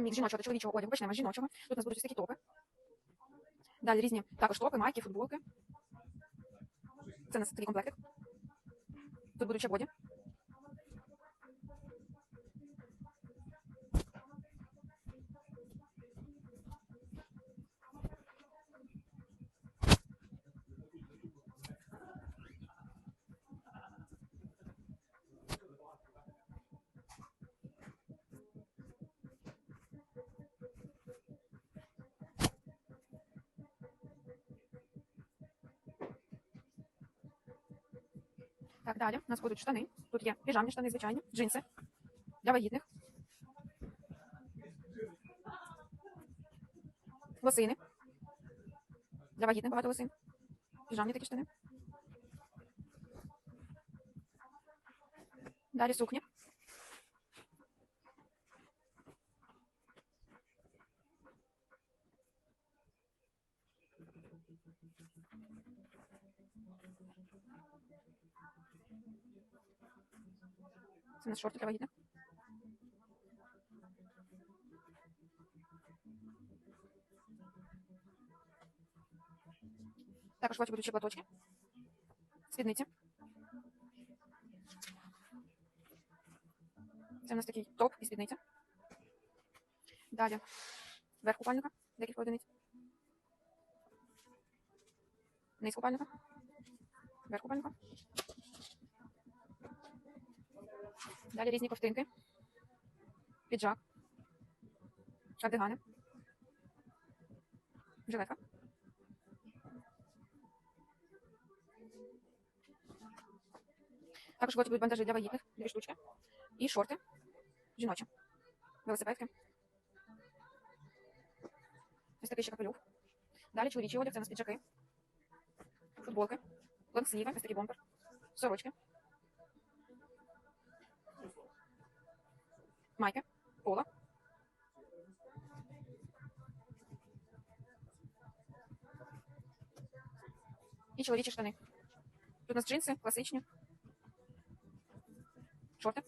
мікс жіночого та чоловічого одягу. Почнемо з жіночого. Тут у нас будуть ось такі топи. Далі різні також топи, майки, футболки. Це у нас такий комплектик. Тут будуть ще боді. Так, далі у нас будуть штани. Тут є піжамні штани, звичайні, джинси для вагітних. Лосини. Для вагітних багато лосин. Піжамні такі штани. Далі сукні. Це нас шорти для вагітних. Також бачу будуть ще платочки. Спідниці. Це у нас такий топ і спідниця. Далі верх купальника, декілька одиниць. Низ купальника. Верх купальника. Далі різні ковтинки. Піджак. Кардигани. Жилетка. Також будуть бандажі для вагітних, дві штучки. І шорти. Жіночі. Велосипедки. Ось такий ще капелюх. Далі чоловічий одяг, це у нас піджаки. Футболки. Лонгсліви, ось такий бомбер. Сорочки. Майки. пола І чоловічі штани. Тут у нас джинси, класичні. Шорти.